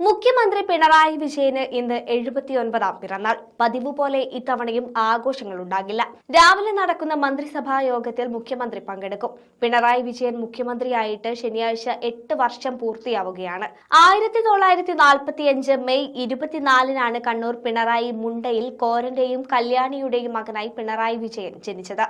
മുഖ്യമന്ത്രി പിണറായി വിജയന് ഇന്ന് എഴുപത്തിയൊൻപതാം പിറന്നാൾ. പതിവ് പോലെ ഇത്തവണയും ആഘോഷങ്ങൾ ഉണ്ടാകില്ല. രാവിലെ നടക്കുന്ന മന്ത്രിസഭാ യോഗത്തിൽ മുഖ്യമന്ത്രി പങ്കെടുക്കും. പിണറായി വിജയൻ മുഖ്യമന്ത്രിയായിട്ട് ശനിയാഴ്ച എട്ട് വർഷം പൂർത്തിയാവുകയാണ്. ആയിരത്തി തൊള്ളായിരത്തി നാൽപ്പത്തിയഞ്ച് മെയ് ഇരുപത്തിനാലിനാണ് കണ്ണൂർ പിണറായി മുണ്ടയിൽ കോരന്റെയും കല്യാണിയുടെയും മകനായി പിണറായി വിജയൻ ജനിച്ചത്.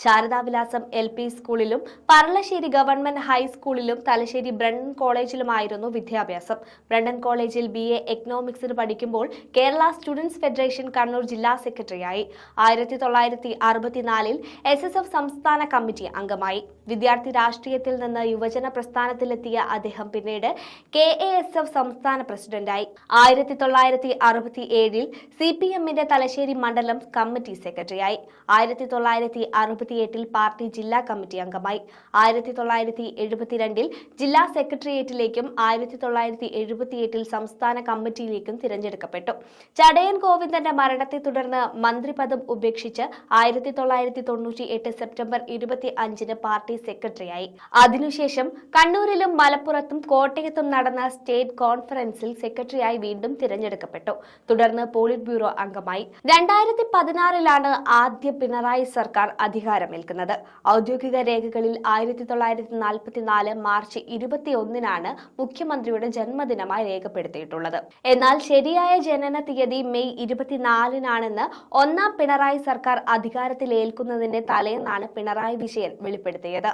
ശാരദാവിലാസം എൽ പി സ്കൂളിലും പറളശ്ശേരി ഗവൺമെന്റ് ഹൈസ്കൂളിലും തലശ്ശേരി ബ്രണ്ടൻ കോളേജിലുമായിരുന്നു വിദ്യാഭ്യാസം. ബ്രണ്ടൻ കോളേജിൽ ബി എ എക്കണോമിക്സിന് പഠിക്കുമ്പോൾ കേരള സ്റ്റുഡൻസ് ഫെഡറേഷൻ കണ്ണൂർ ജില്ലാ സെക്രട്ടറിയായി. ആയിരത്തി തൊള്ളായിരത്തി അറുപത്തിനാലിൽ എസ് എസ് എഫ് സംസ്ഥാന കമ്മിറ്റി അംഗമായി. വിദ്യാർത്ഥി രാഷ്ട്രീയത്തിൽ നിന്ന് യുവജന പ്രസ്ഥാനത്തിലെത്തിയ അദ്ദേഹം പിന്നീട് കെ എ എസ് എഫ് സംസ്ഥാന പ്രസിഡന്റായി. ആയിരത്തി തൊള്ളായിരത്തി അറുപത്തി ഏഴിൽ സി പി എമ്മിന്റെ തലശ്ശേരി മണ്ഡലം കമ്മിറ്റി സെക്രട്ടറിയായി. ആയിരത്തി തൊള്ളായിരത്തി അറുപത്തിയെട്ടിൽ പാർട്ടി ജില്ലാ കമ്മിറ്റി അംഗമായി. ആയിരത്തി തൊള്ളായിരത്തി എഴുപത്തിരണ്ടിൽ ജില്ലാ സെക്രട്ടേറിയറ്റിലേക്കും ആയിരത്തി തൊള്ളായിരത്തി എഴുപത്തിയെട്ടിൽ സംസ്ഥാന കമ്മിറ്റിയിലേക്കും തിരഞ്ഞെടുക്കപ്പെട്ടു. ചടയൻ ഗോവിന്ദന്റെ മരണത്തെ തുടർന്ന് മന്ത്രിപദം ഉപേക്ഷിച്ച് ആയിരത്തി തൊള്ളായിരത്തി തൊണ്ണൂറ്റി എട്ട് സെപ്റ്റംബർ ഇരുപത്തി അഞ്ചിന് പാർട്ടി സെക്രട്ടറിയായി. അതിനുശേഷം കണ്ണൂരിലും മലപ്പുറത്തും കോട്ടയത്തും നടന്ന സ്റ്റേറ്റ് കോൺഫറൻസിൽ സെക്രട്ടറിയായി വീണ്ടും തിരഞ്ഞെടുക്കപ്പെട്ടു. തുടർന്ന് പോളിറ്റ് ബ്യൂറോ അംഗമായി. രണ്ടായിരത്തി പതിനാറിലാണ് ആദ്യ പിണറായി സർക്കാർ അധികാരമേൽക്കുന്നത് ഔദ്യോഗിക രേഖകളിൽ ആയിരത്തി തൊള്ളായിരത്തി നാൽപ്പത്തിനാല് മാർച്ച് ഇരുപത്തിയൊന്നിനാണ് മുഖ്യമന്ത്രിയുടെ ജന്മദിനമായി രേഖപ്പെടുത്തിയിട്ടുള്ളത്. എന്നാൽ ശരിയായ ജനന തീയതി മെയ് ഇരുപത്തിനാലിനാണെന്ന് ഒന്നാം പിണറായി സർക്കാർ അധികാരത്തിലേൽക്കുന്നതിന്റെ തലേന്നാണ് പിണറായി വിജയൻ വെളിപ്പെടുത്തിയത്.